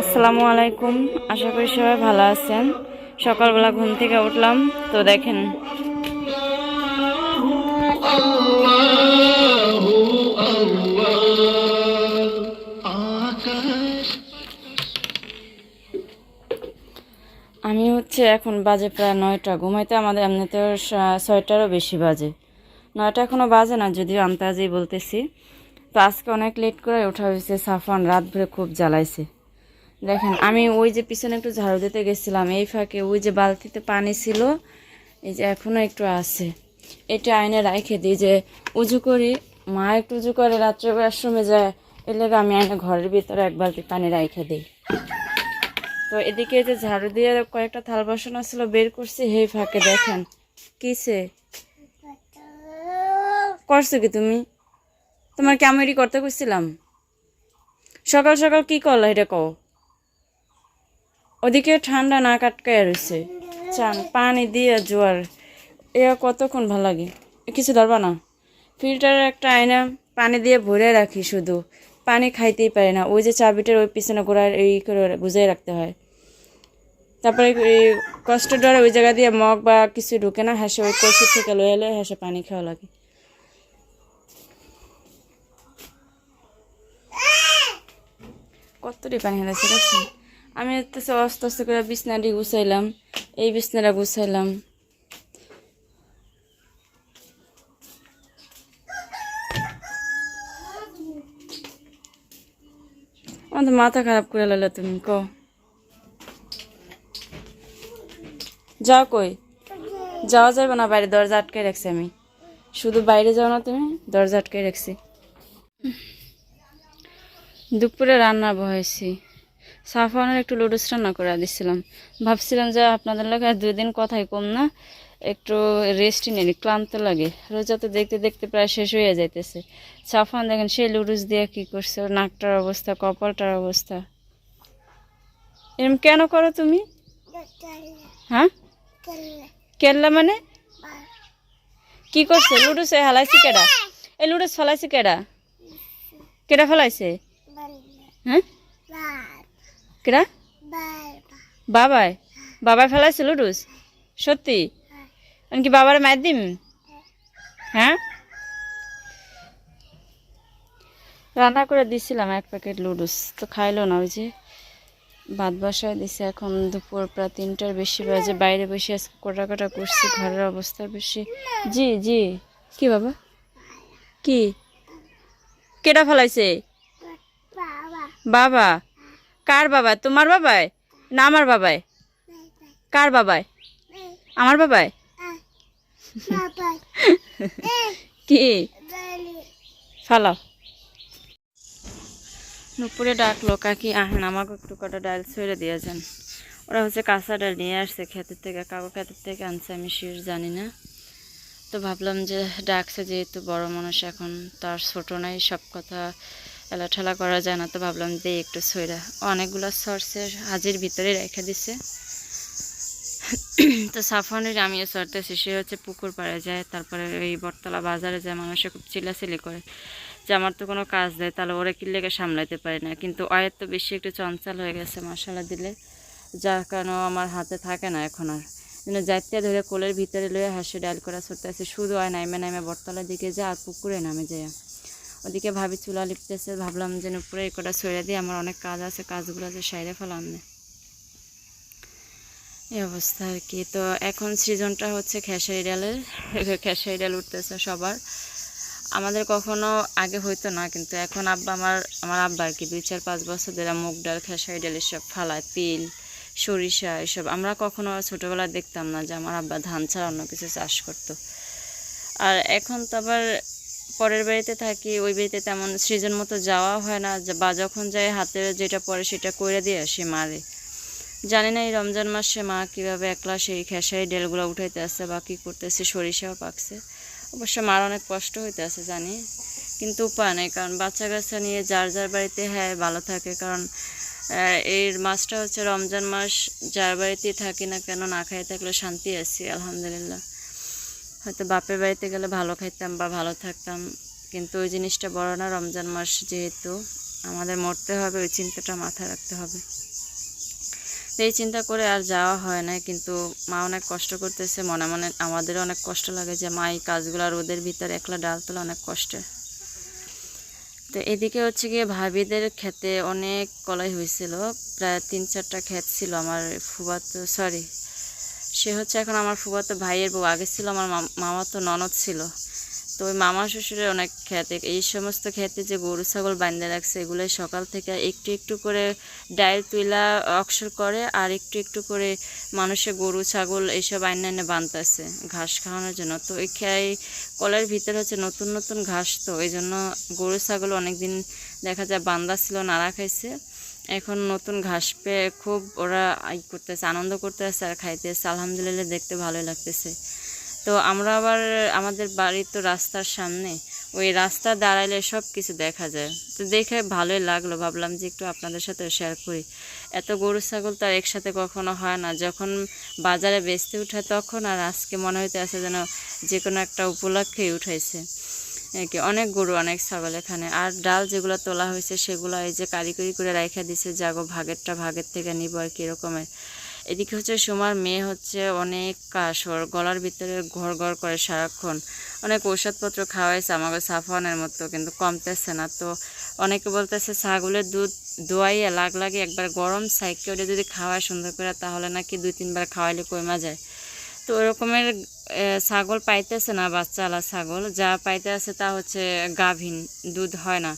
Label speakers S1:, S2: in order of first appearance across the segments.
S1: আসসালামু আলাইকুম। আশা করি সবাই ভালো আছেন। সকালবেলা ঘুম থেকে উঠলাম, তো দেখেন। আমি হচ্ছে এখন বাজে প্রায় নয়টা। ঘুমাইতে আমাদের এমনিতেও ছয়টারও বেশি বাজে। নয়টা এখনও বাজে না, যদিও আন্তাজেই বলতেছি। তো আজকে অনেক লেট করে ওঠা হয়েছে সাফান রাত ভরে খুব জ্বালাইছে। দেখেন, আমি ওই যে পিছনে একটু ঝাড়ু দিতে গেছিলাম, এই ফাঁকে ওই যে বালতিতে পানি ছিল, এই যে এখনও একটু আছে। এটা আইনে রাখে দিই যে উজু করি, মা একটু উজু করে, রাত্রে আশ্রমে যায়, এলে আমি আইনে ঘরের ভিতরে এক বালতি পানি রাখে দিই। তো এদিকে যে ঝাড়ু দিয়ে কয়েকটা থাল বাসন ছিল, বের করছি হে ফাঁকে দেখেন কিসে করছ কি তুমি? তোমার ক্যামেরি করতে কইছিলাম? সকাল সকাল কি করলা এটা কও? ওদিকে ঠান্ডা না কাটকায় রয়েছে চান, পানি দিয়ে জোয়ার। এ কতক্ষণ ভালো লাগে? কিছু ধরবা না। ফিল্টারের একটা আয়না পানি দিয়ে ভরে রাখি শুধু। পানি খাইতেই পারে না। ওই যে চাবিটার ওই পিছনে গোড়ায় এই করে গুজাই রাখতে হয়। তারপরে কষ্ট ডরে ওই জায়গা দিয়ে মগ বা কিছু ঢুকে না, হাসে ওই কষি থেকে লয়ে এলে হাসে পানি খাওয়া লাগে। কতটি পানি হেলাইছে দেখছেন? আমি তো আস্তে আস্তে করে বিছনাটি গুছাইলাম। এই বিছনাটা গুছাইলাম। আমাদের মাথা খারাপ করে লাইলে তুমি, ক? যাও কই? যাওয়া যাবে না, বাইরে দরজা আটকে রাখছি আমি। শুধু বাইরে যাও না তুমি, দরজা আটকে রাখছি। দুপুরে রান্না বহাইছি সাফানের একটু লুডুস রান্না করে দিছিলাম। ভাবছিলাম যে আপনাদের লোক আর দুই দিন কথাই কম না, একটু রেস্টই নেই, ক্লান্ত লাগে। রোজা তো দেখতে দেখতে প্রায় শেষ হয়ে যাইতেছে। সাফান দেখেন সেই লুডুস দিয়ে কি করছে, ওর নাকটার অবস্থা, কপালটার অবস্থা। এরম কেন করো তুমি? হ্যাঁ? কেল্লা মানে? কি করছে? লুডুস হালাইছে কেডা? এই লুডুস ফেলাইছে কেডা? কেডা ফেলাইছে? হ্যাঁ? কেডা বাবাই। লুডুস? সত্যি? আমি কি বাবার মায়ের দিম? হ্যাঁ? রান্না করে দিছিলাম এক প্যাকেট লুডুস। তো খাইলো না, ওই যে ভাত বসায় দিছে। এখন দুপুর প্রায় তিনটার বেশি বাজে। বাইরে বসে আজকে কোটা কোটা করছি, ঘরের অবস্থা বেশি। জি জি। কি বাবা? কি? কেটা ফেলাইছে? বাবা? কার বাবা? তোমার বাবাই? না আমার বাবাই। কার বাবাই? আমার বাবাই? কি? ফালাও। নুপুরে ডাকলো কাকি আহেন আমাকে একটু কটা ডাল ছেড়ে দিয়ে যান। ওরা হচ্ছে কাঁচা ডাল নিয়ে আসছে ক্ষেতের থেকে কাকু ক্ষেতের থেকে আনছে আমি শির জানি না। তো ভাবলাম যে ডাকছে যেহেতু বড় মানুষ এখন তার ছোটো নাই সব কথা এলা ঠেলা করা যায় না, তো ভাবলাম যে একটু ছইরা অনেকগুলো সরষে হাজির ভিতরে রেখে দিছে। তো সাফনের আমিও সরতেছি সে হচ্ছে পুকুর পাড়ে যায়, তারপরে ওই বটতলা বাজারে যায়, মানুষে খুব চিল্লাচিল্লি করে যে আমার তো কোনো কাজ দেয় তাহলে ওরা কি লেগে সামলাইতে পারি না? কিন্তু অয়ের তো বেশি একটু চঞ্চল হয়ে গেছে মশলা দিলে। যার কারণে আমার হাতে থাকে না এখন আর। যেন যাইতে ধরে কোলের ভিতরে লয়ে হাসি ডাল করা সরতে আছে শুধু হয় নাইমে নাইমে বটতলার দিকে যায় আর পুকুরে নামে যায় ওদিকে ভাবি চুলা লিপতেছে, ভাবলাম যে উপরে এই কটা সরে দিয়ে আমার অনেক কাজ আছে, কাজগুলো আছে সাইডে ফেলাম না। এই অবস্থা আর কি। তো এখন সিজনটা হচ্ছে খেসারি ডালের, খেসারি ডাল উঠতেছে সবার। আমাদের কখনো আগে হইতো না, কিন্তু এখন আব্বা আমার আমার আব্বা আর কি দুই চার পাঁচ বছর ধরে মুগ ডাল, খেসারি ডাল এসব ফালায়, তিল, সরিষা এসব। আমরা কখনো ছোটোবেলায় দেখতাম না যে আমার আব্বা ধান ছাড়া অন্য কিছু চাষ করতো। আর এখন তো আবার পরের বাড়িতে থাকি, ওই বাড়িতে তেমন সৃজন মতো যাওয়া হয় না। বা যখন যাই, হাতে যেটা পরে সেটা করে দিয়ে আসি মারে। জানি না এই রমজান মাসে মা কীভাবে একলা সেই খেসারি ডেলগুলো উঠাইতে আসছে বা কী করতেছে, সরিষাও পাকছে। অবশ্য মার অনেক কষ্ট হইতে আছে জানি, কিন্তু উপায় নেই, কারণ বাচ্চা কাচ্চা নিয়ে যার যার বাড়িতে হ্যাঁ ভালো থাকে। কারণ এই মাসটা হচ্ছে রমজান মাস, যার বাড়িতেই থাকি না কেন, না খাই থাকলে শান্তি আছি, আলহামদুলিল্লাহ। হয়তো বাপের বাড়িতে গেলে ভালো খাইতাম বা ভালো থাকতাম, কিন্তু ওই জিনিসটা বড় না, রমজান মাস যেহেতু, আমাদের মরতে হবে, ওই চিন্তাটা মাথায় রাখতে হবে। এই চিন্তা করে আর যাওয়া হয় না, কিন্তু মা অনেক কষ্ট করতেছে, মনে মনে আমাদেরও অনেক কষ্ট লাগে যে মা এই কাজগুলো আর ওদের ভিতরে একলা ডাল তোলা অনেক কষ্টের। তো এদিকে হচ্ছে গিয়ে ভাবিদের ক্ষেতে অনেক কলাই হয়েছিল, প্রায় তিন চারটা ক্ষেত ছিল আমার ফুবাতো সরি সে হচ্ছে এখন আমার ফুবাতো ভাইয়ের বউ। আগে ছিল আমার মামা তো ননদ ছিল। তো ওই মামা শ্বশুরের অনেক খেতে এই সমস্ত খেতে যে গরু, ছাগল বান্ধে রাখছে এগুলো সকাল থেকে একটু একটু করে ডায়ের তুইলা, অক্সর করে আর একটু একটু করে মানুষের গরু, ছাগল এইসব আইনে এনে বানতেছে ঘাস খাওয়ানোর জন্য। তো ওই খেয়ে কলের ভিতরে হচ্ছে নতুন নতুন ঘাস তো এই জন্য গরু, ছাগল অনেকদিন দেখা যায় বান্দা ছিল, নাড়া খাইছে। এখন নতুন ঘাস পেয়ে খুব ওরা ই করতেছে, আনন্দ করতেছে আর খাইতেছে। আলহামদুলিল্লাহ দেখতে ভালোই লাগতেছে। তো আমরা আবার আমাদের বাড়ি তো রাস্তার সামনে, ওই রাস্তা দাঁড়াইলে সব কিছু দেখা যায়। তো দেখে ভালোই লাগল, ভাবলাম যে একটু আপনাদের সাথে শেয়ার করি। এত গরু, ছাগল তো আর একসাথে কখনো হয় না। যখন বাজারে বেচতে উঠায় তখন আর আজকে মনে হইতে আছে যেন যে কোনো একটা উপলক্ষেই উঠাইছে। কি, অনেক গরু, অনেক ছাগল এখানে। আর ডাল যেগুলো তোলা হয়েছে, সেগুলো এই যে কারিগরি করে রাইখা দিছে যাগো ভাগেরটা ভাগের থেকে নিব আর কি রকমের এদিকে হচ্ছে সুমার মেয়ে হচ্ছে অনেক কাশ ওর গলার ভিতরে ঘর ঘর করে সারাক্ষণ। অনেক ওষুধপত্র খাওয়াইছে আমাকে সাফানের মতো, কিন্তু কমতেছে না। তো অনেকে বলতেছে, ছাগলের দুধ দোয়াইয়া লাগ লাগে, একবার গরম সাইকে ওটা যদি খাওয়ায় সুন্দর করে, তাহলে নাকি দুই তিনবার খাওয়াইলে কমা যায়? তো ওরকমের ছাগল পাইতেছে না বাচ্চাওয়ালা ছাগল। যা পাইতে আছে তা হচ্ছে গাভীন, দুধ হয় না।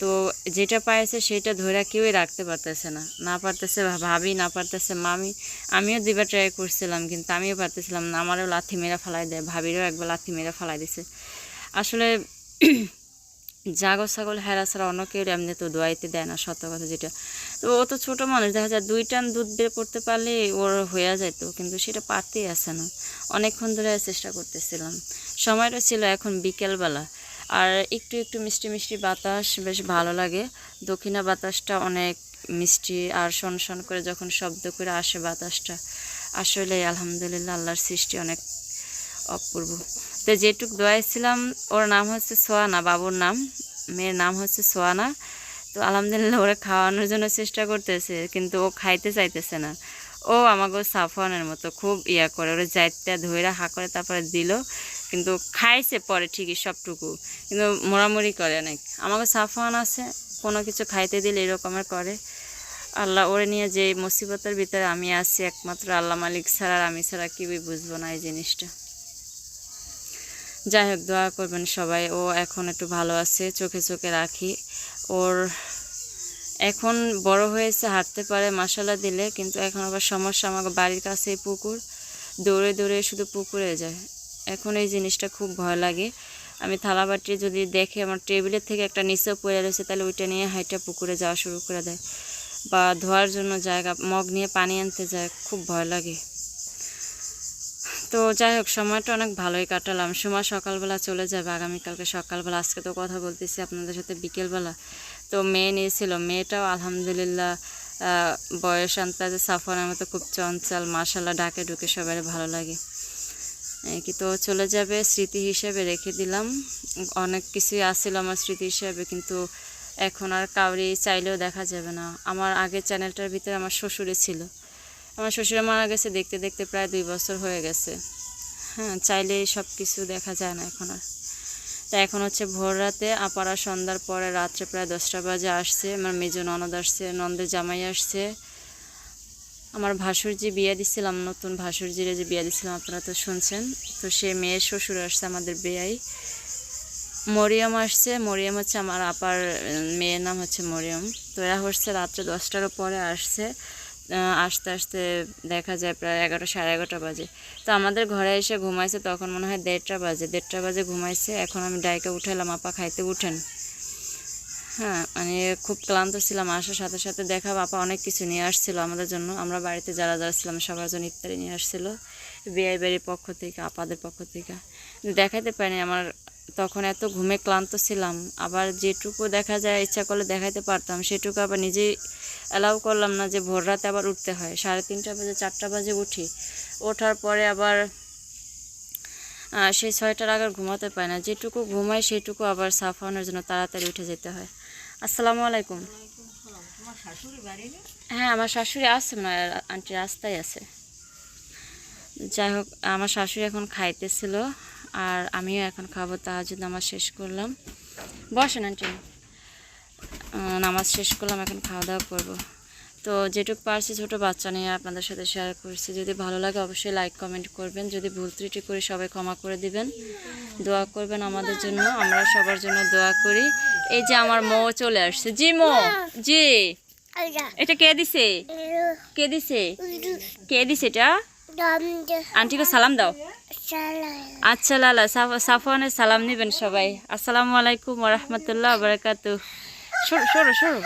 S1: তো যেটা পাইছে সেটা ধরে কেউই রাখতে পারতেছে না। না পারতেছে ভাবি, না পারতেছে মামি। আমিও দুইবার ট্রাই করছিলাম, কিন্তু আমিও পারতেছিলাম না। আমারও লাথি মেরা ফালাই দেয়, ভাবিরও একবার লাথি মেরা ফালাই দিছে। আসলে জাগো ছাগল হেরা ছাড়া অন্য কেউ এমনি তো দোয়াইতে দেয় না, সত্য কথা যেটা। তো ও তো ছোটো মানুষ, দেখা যায় দুই টান দুধ বের করতে পারলে ওর হয়ে যেত কিন্তু সেটা পারতেই আসে না। অনেকক্ষণ ধরে চেষ্টা করতেছিলাম। সময়টা ছিল এখন বিকেলবেলা। আর একটু একটু মিষ্টি মিষ্টি বাতাস বেশ ভালো লাগে। দক্ষিণা বাতাসটা অনেক মিষ্টি আর শন শন করে যখন শব্দ করে আসে বাতাসটা। আসলে আলহামদুলিল্লাহ, আল্লাহর সৃষ্টি অনেক অপূর্ব। তো যেটুক দোয়াইছিলাম ওর নাম হচ্ছে সোয়ানা, বাবুর নাম। মেয়ের নাম হচ্ছে সোয়ানা। তো আলহামদুলিল্লাহ ওরা খাওয়ানোর জন্য চেষ্টা করতেছে, কিন্তু ও খাইতে চাইতেছে না। ও আমাকে সাফওয়ানের মতো খুব ইয়া করে, ওরা যাইতে ধইরা হা করে তারপরে দিল। কিন্তু খাইছে পরে ঠিকই সবটুকু, কিন্তু মোড়ামুড়ি করে অনেক। আমাকে সাফওয়ান আছে, কোনো কিছু খাইতে দিলে এরকমের করে। আল্লাহ ওরে নিয়ে যে মুসিবতের ভিতরে আমি আছি একমাত্র আল্লাহ মালিক ছাড়া আর আমি ছাড়া কেউই বুঝব না এই জিনিসটা। যাই হোক দোয়া করবেন সবাই। ও এখন একটু ভালো আছে, চোখে চোখে রাখি। ওর এখন বড় হয়েছে, হাঁটতে পারে মশালা দিলে, কিন্তু এখন আবার সমস্যা আমাকে বাড়ির কাছেই পুকুর। দৌড়ে দৌড়ে শুধু পুকুরে যায়। এখন এই জিনিসটা খুব ভয় লাগে। আমি থালাবাটি যদি দেখে আমার টেবিলের থেকে একটা নিচেও পড়ে রয়েছে, তাহলে ওইটা নিয়ে হাইটা পুকুরে যাওয়া শুরু করে দেয়। বা ধোয়ার জন্য জায়গা, মগ নিয়ে পানি আনতে যায়, খুব ভয় লাগে। তো যাই হোক, সময়টা অনেক ভালোই কাটালাম। সময় সকালবেলা চলে যাবে, আগামীকালকে সকালবেলা। আজকে তো কথা বলতেছি আপনাদের সাথে বিকেলবেলা। তো মেয়ে নিয়েছিল। মেয়েটাও আলহামদুলিল্লাহ বয়স আন্তাজে সাফানের মতো খুব চঞ্চল মাশাল্লাহ ডাকে ঢুকে সবাই ভালো লাগে। কি তো চলে যাবে, স্মৃতি হিসেবে রেখে দিলাম। অনেক কিছুই আসছিল আমার স্মৃতি হিসেবে, কিন্তু এখন আর কাউরি চাইলেও দেখা যাবে না। আমার আগের চ্যানেলটার ভিতরে আমার শ্বশুরে ছিল। আমার শ্বশুরে মারা গেছে দেখতে দেখতে প্রায় দুই বছর হয়ে গেছে। হ্যাঁ চাইলে সব কিছু দেখা যায় না এখন আর। তা এখন হচ্ছে ভোর রাতে আপারা সন্ধ্যার পরে রাত্রে প্রায় দশটা বাজে আসছে। আমার মেজো ননদ আসছে, নন্দের জামাই আসছে। আমার ভাসুরজি বিয়ে দিছিলাম, নতুন ভাসুরজিরে যে বিয়ে দিছিলাম, আপনারা তো শুনছেন। তো সে মেয়ের শ্বশুর আসছে, আমাদের বেয়াই মরিয়ম আসছে, মরিয়ম হচ্ছে আমার আপার মেয়ের নাম হচ্ছে মরিয়ম। তো এরা হচ্ছে রাত্রে দশটার পরে আসছে। আসতে আসতে দেখা যায় প্রায় এগারোটা, সাড়ে এগারোটা বাজে। তো আমাদের ঘরে এসে ঘুমাইছে, তখন মনে হয় দেড়টা বাজে। দেড়টা বাজে ঘুমাইছে, এখন আমি ডাইকে উঠাইলাম, আপা, খাইতে উঠেন। হ্যাঁ মানে খুব ক্লান্ত ছিলাম, আসার সাথে সাথে দেখা বাপা অনেক কিছু নিয়ে আসছিল আমাদের জন্য। আমরা বাড়িতে যারা যারা ছিলাম, সবার জন্য ইফতারি নিয়ে আসছিল। বিয়ে বাড়ির পক্ষ থেকে, আপাদের পক্ষ থেকে। দেখাইতে পারিনি, আমার তখন এত ঘুমে ক্লান্ত ছিলাম। আবার যেটুকু দেখা যায়, ইচ্ছা করলে দেখাইতে পারতাম, সেটুকু আবার নিজেই অ্যালাউ করলাম না যে ভোর রাতে আবার উঠতে হয়। সাড়ে তিনটা বাজে, চারটা বাজে উঠি। ওঠার পরে আবার সেই ছয়টার আগে ঘুমাতে পায় না। যেটুকু ঘুমাই, সেটুকু আবার সাফানোর জন্য তাড়াতাড়ি উঠে যেতে হয়। আসসালামু আলাইকুম। হ্যাঁ আমার শাশুড়ি আছে না আন্টি রাস্তায় আছে। যাই হোক, আমার শাশুড়ি এখন খাইতেছিল। আর আমিও এখন খাব তাহাজুদ নামাজ শেষ করলাম। বসেন আন্টি। নামাজ শেষ করলাম এখন খাওয়া দাওয়া করব। তো যেটুকু পারছি ছোটো বাচ্চা নিয়ে আপনাদের সাথে শেয়ার করছি। যদি ভালো লাগে অবশ্যই লাইক কমেন্ট করবেন। যদি ভুল ত্রুটি করি সবাই ক্ষমা করে দিবেন। দোয়া করবেন আমাদের জন্য আমরা সবার জন্য দোয়া করি। এই যে আমার মো চলে আসছে। জি মো। জি। এটা কে দিছে? কে দিছে? কে দিছে এটা? আন্টিকে সালাম দাও। আচ্ছা লালা সাফ- সাফওয়ানের সালাম নেবেন সবাই। আসসালামু আলাইকুম রহমতুল্লাহ বারকাত সরো সরো সরো।